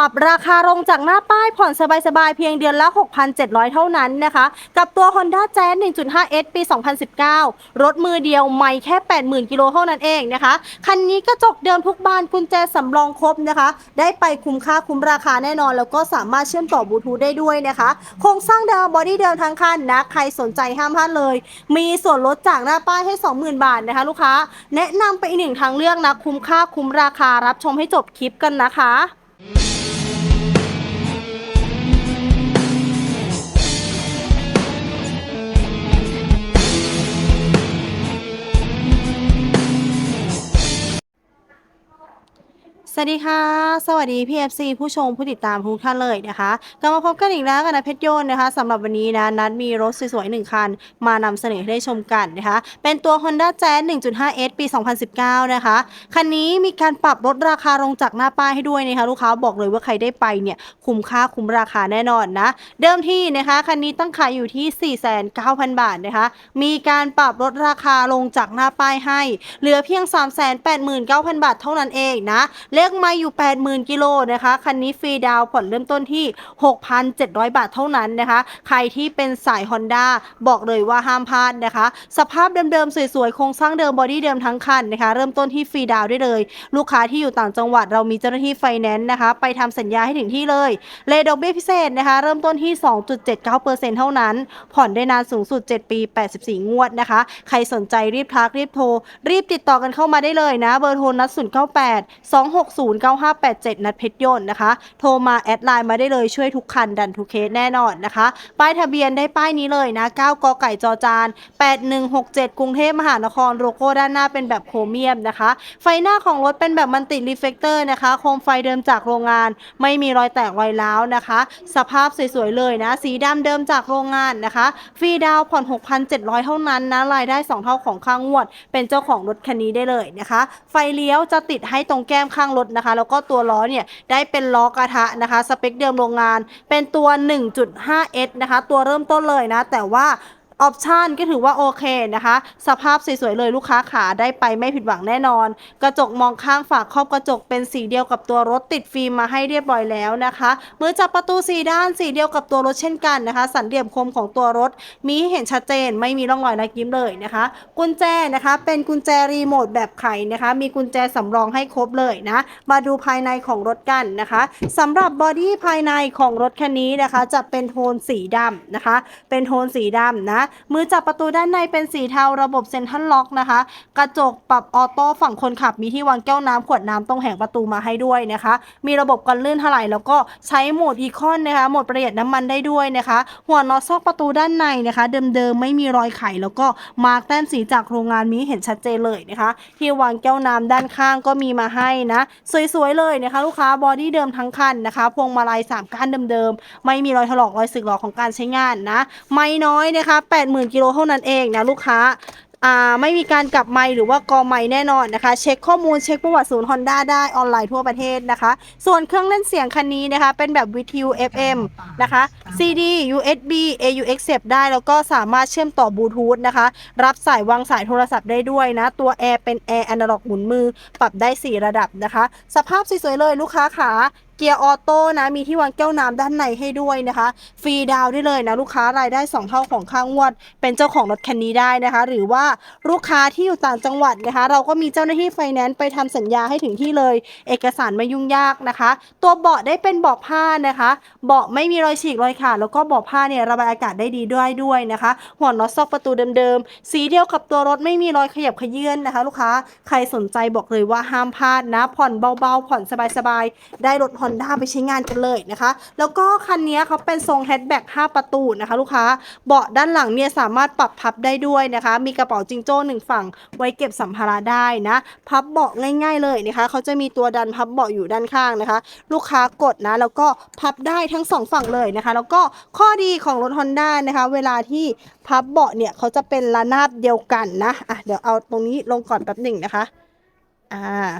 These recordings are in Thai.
ปรับราคาลงจากหน้าป้ายผ่อนสบายๆ เพียงเดือนละ 6,700 เท่านั้นนะคะ กับตัว Honda Jazz 1.5S ปี 2019 รถมือเดียวไม่แค่ 80,000 กิโลเท่านั้นเองนะคะ คันนี้กระจกเดิมทุกบานกุญแจสำรองครบนะคะ ได้ไปคุ้มค่าคุ้มราคาแน่นอน แล้วก็สามารถเชื่อมต่อบลูทูธได้ด้วยนะคะ โครงสร้างเดิมบอดี้เดิมทั้งคันนะ ใครสนใจห้ามพลาดเลย มีส่วนลดจากหน้าป้ายให้ 20,000 บาทนะคะ ลูกค้า แนะนำไปอีกหนึ่งทางเลือกนะ คุ้มค่าคุ้มราคารับชมให้จบคลิปกันนะคะส วัสดีค่ะ สวัสดี PFC ผู้ชมผู้ติดตามทุกท่านเลยนะคะกลับมาพบกันอีกแล้วกับนะเพชรโยนนะคะสำหรับวันนี้นะนัดมีรถสวยๆหนึ่งคัน มานำเสนอให้ได้ชมกันนะคะ เป็นตัว Honda Jazz 1.5S ปี 2019 นะคะ คันนี้มีการปรับลดราคาลงจากหน้าป้ายให้ด้วยนะคะ ลูกค้าบอกเลยว่าใครได้ไปเนี่ยคุ้มค่าคุ้มราคาแน่นอนนะ เดิมที่นะคะคันนี้ตั้งขายอยู่ที่ 49,000บาทนะคะ มีการปรับลดราคาลงจากหน้าป้ายให้ เหลือเพียง 389,000 บาทเท่านั้นเองนะเลขไม่อยู่ 80,000 กิโลนะคะ คันนี้ฟรีดาวผ่อนเริ่มต้นที่ 6,700 บาทเท่านั้นนะคะ ใครที่เป็นสาย Honda บอกเลยว่าห้ามพลาดนะคะ สภาพเดิมๆ สวยๆ โครงสร้างเดิมบอดี้เดิมทั้งคันนะคะ เริ่มต้นที่ฟรีดาวได้เลย ลูกค้าที่อยู่ต่างจังหวัดเรามีเจ้าหน้าที่ไฟแนนซ์นะคะ ไปทำสัญญาให้ถึงที่เลยเลดอกเบี้ยพิเศษนะคะ เริ่มต้นที่ 2.79%เท่านั้น ผ่อนได้นานสูงสุด 7 ปี 84 งวดนะคะ ใครสนใจรีบทักรีบโทร รีบติดต่อกันเข้ามาได้เลยนะ เบอร์โทรนัด098 260 09587นัดเพชรยนต์นะคะ โทรมาแอดไลน์มาได้เลยช่วยทุกคันดันทุกเคสแน่นอนนะคะ ป้ายทะเบียนได้ป้ายนี้เลยนะ 9 กไก่จอจาน 8167 กรุงเทพมหานครโลโก้ด้านหน้าเป็นแบบโครเมียมนะคะ ไฟหน้าของรถเป็นแบบมันติรีเฟกเตอร์นะคะโคมไฟเดิมจากโรงงาน ไม่มีรอยแตกรอยร้าวนะคะ สภาพสวยๆเลยนะ สีดำเดิมจากโรงงานนะคะ ฟรีดาวผ่อน 6,700 เท่านั้นนะ รายได้ 2 เท่าของค่างวด เป็นเจ้าของรถคันนี้ได้เลยนะคะ ไฟเลี้ยวจะติดให้ตรงแก้มข้างรถนะคะ แล้วก็ตัวล้อเนี่ยได้เป็นล้อกระทะนะคะ สเปคเดิมโรงงาน เป็นตัว 1.5S นะคะ ตัวเริ่มต้นเลยนะ แต่ว่า ออปชันก็ถือว่าโอเคนะคะ สภาพสวยๆเลยลูกค้าขาได้ไปไม่ผิดหวังแน่นอน กระจกมองข้างฝากครอบกระจกเป็นสีเดียวกับตัวรถติดฟิล์มมาให้เรียบร้อยแล้วนะคะมือจับประตูสีด้านสีเดียวกับตัวรถเช่นกันนะคะ สันเหลี่ยมคมของตัวรถ มีเห็นชัดเจนไม่มีร่องรอยนักยิ้มเลยนะคะ กุญแจนะคะเป็นกุญแจรีโมทแบบไขนะคะ มีกุญแจสำรองให้ครบเลยนะ มาดูภายในของรถกันนะคะสำหรับบอดี้ภายในของรถคันนี้นะคะ จะเป็นโทนสีดำนะคะ เป็นโทนสีดำนะมือจับประตูด้านในเป็นสีเทาระบบเซ็นทรัลล็อกนะคะ กระจกปรับออโต้ฝั่งคนขับมีที่วางแก้วน้ำขวดน้ำตรงแห่งประตูมาให้ด้วยนะคะ มีระบบกันลื่นถลายแล้วก็ใช้โหมดอีคอนนะคะโหมดประหยัดน้ำมันได้ด้วยนะคะ หัวน็อตซอกประตูด้านในนะคะ เดิมๆไม่มีรอยไขแล้วก็มาร์กแต้มสีจากโรงงานมีเห็นชัดเจนเลยนะคะ ที่วางแก้วน้ำด้านข้างก็มีมาให้นะสวยๆเลยนะคะ ลูกค้าบอดี้เดิมทั้งคันนะคะพวงมาลัยสามก้านเดิมๆไม่มีรอยถลอกรอยสึกหรอกของการใช้งานนะ ไม่น้อยนะคะ80,000กิโลเท่านั้นเองนะลูกค้าอ่าไม่มีการกลับไมค์หรือว่ากอไมค์แน่นอนนะคะ เช็คข้อมูลเช็คประวัติศูนย์ Honda ได้ออนไลน์ทั่วประเทศนะคะ ส่วนเครื่องเล่นเสียงคันนี้นะคะ เป็นแบบวิทยุ FM นะคะ CD USB AUX เสียบได้แล้วก็สามารถเชื่อมต่อบลูทูธนะคะ รับสายวางสายโทรศัพท์ได้ด้วยนะ ตัวแอร์เป็นแอร์อนาล็อกหมุนมือ ปรับได้ 4 ระดับนะคะ สภาพสวยๆเลยลูกค้าขา เกียร์ออโต้นะ มีที่วางแก้วน้ำด้านในให้ด้วยนะคะ ฟรีดาวได้เลยนะ ลูกค้ารายได้ 2 เท่าของค่างวด เป็นเจ้าของรถคันนี้ได้นะคะ หรือว่าลูกค้าที่อยู่ต่างจังหวัดนะคะ เราก็มีเจ้าหน้าที่ไฟแนนซ์ไปทำสัญญาให้ถึงที่เลย เอกสารไม่ยุ่งยากนะคะ ตัวเบาะได้เป็นเบาะผ้านะคะ เบาะไม่มีรอยฉีกรอยขาดแล้วก็เบาะผ้าเนี่ยระบายอากาศได้ดีด้วยด้วยนะคะ หัวน็อตซอกประตูเดิมๆ สีเดียวกับตัวรถไม่มีรอยขยับขยื่นนะคะ ลูกค้า ใครสนใจบอกเลยว่าห้ามพลาดนะ ผ่อนเบาๆ ผ่อนสบายๆ ได้รถฮอน Honda ไปใช้งานกันเลยนะคะ แล้วก็คันนี้เขาเป็นทรงแฮชแบ็ก5ประตูนะคะ ลูกค้าเบาะด้านหลังเนี่ยสามารถปรับพับได้ด้วยนะคะ มีกระเป๋าจิงโจ้หนึ่งฝั่งไว้เก็บสัมภาระได้นะ พับเบาะง่าย ๆเลยนะคะเขาจะมีตัวดันพับเบาะอยู่ด้านข้างนะคะ ลูกค้ากดนะแล้วก็พับได้ทั้งสองฝั่งเลยนะคะ แล้วก็ข้อดีของรถ Honda นะคะ เวลาที่พับเบาะเนี่ยเขาจะเป็นระนาบเดียวกันนะอะเดี๋ยวเอาตรงนี้ลงก่อนแป๊บหนึ่งนะคะ อ่า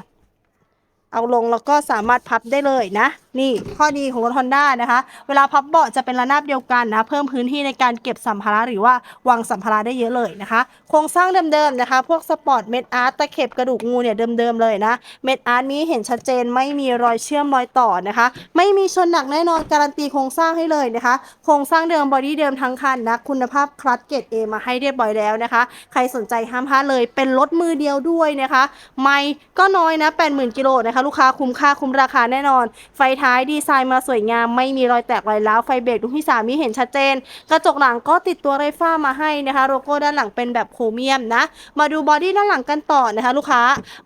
เอาลงแล้วก็สามารถพับได้เลยนะ นี่ข้อดีของรถ Honda นะคะ เวลาพับเบาะจะเป็นระนาบเดียวกันนะ เพิ่มพื้นที่ในการเก็บสัมภาระหรือว่าวางสัมภาระได้เยอะเลยนะคะ โครงสร้างเดิมๆนะคะ พวกสปอร์ตเม็ดอาร์ตตะเข็บกระดูกงูเนี่ยเดิมๆเลยนะ เม็ดอาร์ตมีเห็นชัดเจนไม่มีรอยเชื่อมรอยต่อนะคะ ไม่มีชนหนักแน่นอนการันตีโครงสร้างให้เลยนะคะ โครงสร้างเดิมบอดี้เดิมทั้งคันนะคุณภาพคลัตเกรดเอมาให้เรียบร้อยแล้วนะคะ ใครสนใจห้ามพลาดเลยเป็นรถมือเดียวด้วยนะคะ ไม่ก็น้อยนะ 80,000กิโลนะคะลูกค้าคุ้มค่าคุ้มราคาแน่นอน ไฟท้ายดีไซน์มาสวยงาม ไม่มีรอยแตกรอยร้าวไฟเบรกลูกที่สามีเห็นชัดเจน กระจกหลังก็ติดตัวไรฟ้ามาให้นะคะโลโก้ด้านหลังเป็นแบบโครเมียมนะ มาดูบอดี้ด้านหลังกันต่อนะคะ ลูกค้า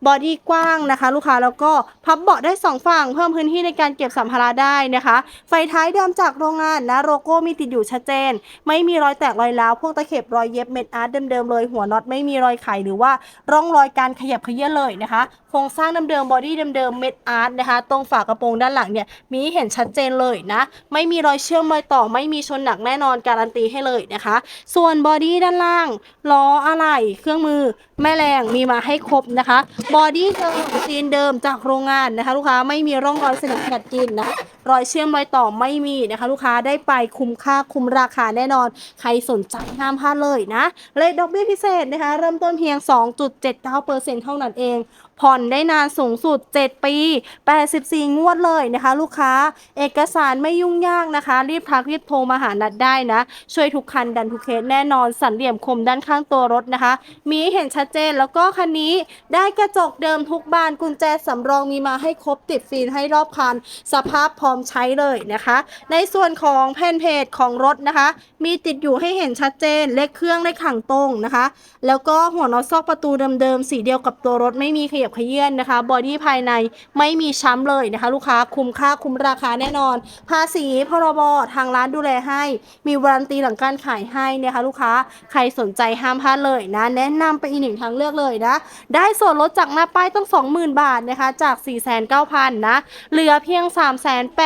บอดี้กว้างนะคะ ลูกค้าแล้วก็พับเบาะได้สองฝั่ง เพิ่มพื้นที่ในการเก็บสัมภาระได้นะคะ ไฟท้ายเดิมจากโรงงานนะโลโก้มีติดอยู่ชัดเจน ไม่มีรอยแตกรอยร้าวพวกตะเข็บรอยเย็บเม็ดอาร์ตเดิมๆเลยหัวน็อตไม่มีรอยไขหรือว่าร่องรอยการขยับเขยื้อนเลยนะคะโครงสร้างเดิมๆบอดี้เดิมๆเม็ดอาร์ตนะคะตรงฝากระโปรงด้านหลังเนี่ยมีเห็นชัดเจนเลยนะ ไม่มีรอยเชื่อมรอยต่อไม่มีชนหนักแน่นอนการันตีให้เลยนะคะ ส่วนบอดี้ด้านล่างล้ออะไหล่เครื่องมือแม่แรงมีมาให้ครบนะคะบอดี้เดิมซีนเดิมจากโรงงานนะคะ ลูกค้าไม่มีร่องรอยสนิมขัดกินนะรอยเชื่อมรอยต่อไม่มีนะคะ ลูกค้าได้ไปคุ้มค่าคุ้มราคาแน่นอน ใครสนใจห้ามพลาดเลยนะเลทดอกเบี้ยพิเศษนะคะ เริ่มต้นเพียง 2.79%เท่านั้นเอง ผ่อนได้นานสูงสุด 7 ปี 84 งวดเลยนะคะ ลูกค้า เอกสารไม่ยุ่งยากนะคะ รีบทักรีบโทรมาหานัดได้นะ ช่วยทุกคันดันทุกเคสแน่นอนสันเหลี่ยมคมด้านข้างตัวรถนะคะ มีเห็นชัดเจนแล้วก็คันนี้ได้กระจกเดิมทุกบานกุญแจสำรองมีมาให้ครบติดฟิล์มให้รอบคัน สภาพพร้อมใช้เลยนะคะ ในส่วนของแผ่นเพจของรถนะคะ มีติดอยู่ให้เห็นชัดเจนเลขเครื่องเลขขังตรงนะคะ แล้วก็หัวนอตซอกประตูเดิมๆสีเดียวกับตัวรถไม่มีขยบขยื่นนะคะบอดี้ภายในไม่มีช้ำเลยนะคะ ลูกค้าคุ้มค่าคุ้มราคาแน่นอน ภาษีพรบทางร้านดูแลให้ มีวารันตีหลังการขายให้นะคะ ลูกค้าใครสนใจห้ามพลาดเลยนะ แนะนำไปอีกหนึ่งทางเลือกเลยนะ ได้ส่วนลดจากหน้าป้ายต้อง20,000 บาทนะคะ จาก 4,900 นะ เหลือเพียง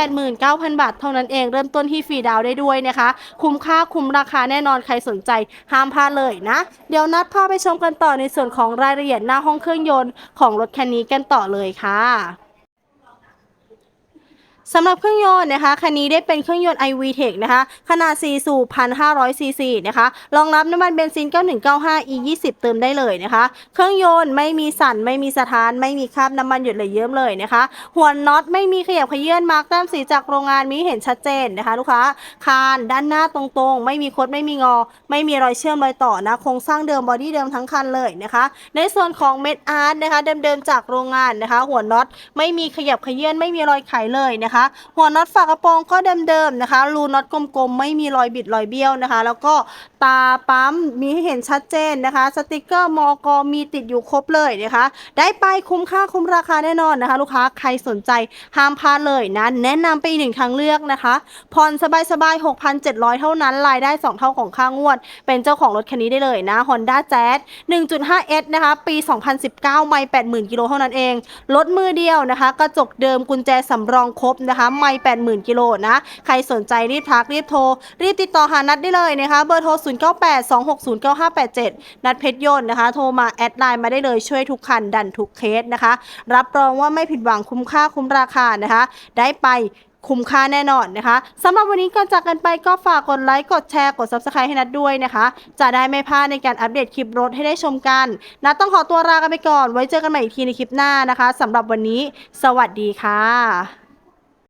389,000 บาท เท่านั้นเองเริ่มต้นที่ฟรีดาวได้ด้วยนะคะ คุ้มค่าคุ้มราคาแน่นอนใครสนใจห้ามพลาดเลยนะ เดี๋ยวนัดพาไปชมกันต่อในส่วนของรายละเอียดหน้าห้องเครื่องยนต์ของของรถคันนี้กันต่อเลยค่ะ สำหรับเครื่องยนต์นะคะคันนี้ได้เป็นเครื่องยนต์ iVTEC นะคะขนาด 4 สูบ 1,500 ซีซีนะคะรองรับน้ำมันเบนซิน 9195 E20 เติมได้เลยนะคะ เครื่องยนต์ไม่มีสั่นไม่มีสะท้าน ไม่มีคราบน้ำมันหยดเลยเยิ้มเลยนะคะ หัวน็อตไม่มีขยับขยื่นมาร์กแต้มสีจากโรงงานมีเห็นชัดเจนนะคะ ลูกค้าคานด้านหน้าตรงๆ ไม่มีคดไม่มีงอ ไม่มีรอยเชื่อมรอยต่อนะโครงสร้างเดิมบอดี้เดิมทั้งคันเลยนะคะ ในส่วนของเม็ดอาร์ตนะคะเดิมๆจากโรงงานนะคะ หัวน็อตไม่มีขยับขยื่นไม่มีรอยไขเลยนะคะหัวน็อตฝากระโปรงก็เดิมๆนะคะ รูน็อตกลมๆ ไม่มีรอยบิดรอยเบี้ยวนะคะ แล้วก็ตาปั๊มมีให้เห็นชัดเจนนะคะ สติกเกอร์มอกมีติดอยู่ครบเลยนะคะ ได้ไปคุ้มค่าคุ้มราคาแน่นอนนะคะ ลูกค้าใครสนใจห้ามพลาดเลยนะ แนะนำไปอีกหนึ่งทางเลือกนะคะผ่อนสบายๆ 6,700 เท่านั้น รายได้ 2 เท่าของค่างวด เป็นเจ้าของรถคันนี้ได้เลยนะ Honda Jazz 1.5S นะคะ ปี 2019 ไม่ 80,000 กิโลเท่านั้นเอง รถมือเดียวนะคะ กระจกเดิมกุญแจสำรองครบนะคะ ไม่80,000กิโลนะ ใครสนใจรีบทักรีบโทร รีบติดต่อหานัดได้เลยนะคะ เบอร์โทร 0982609587 นัดเพชรยนต์นะคะ โทรมาแอดไลน์มาได้เลยช่วยทุกคันดันทุกเคสนะคะ รับรองว่าไม่ผิดหวังคุ้มค่าคุ้มราคานะคะ ได้ไปคุ้มค่าแน่นอนนะคะสำหรับวันนี้ก่อนจากกันไปก็ฝากกดไลค์กดแชร์กด subscribe ให้นัดด้วยนะคะ จะได้ไม่พลาดในการอัปเดตคลิปรถให้ได้ชมกันนัดต้องขอตัวลากันไปก่อน ไว้เจอกันใหม่อีกทีในคลิปหน้านะคะสำหรับวันนี้ สวัสดีค่ะ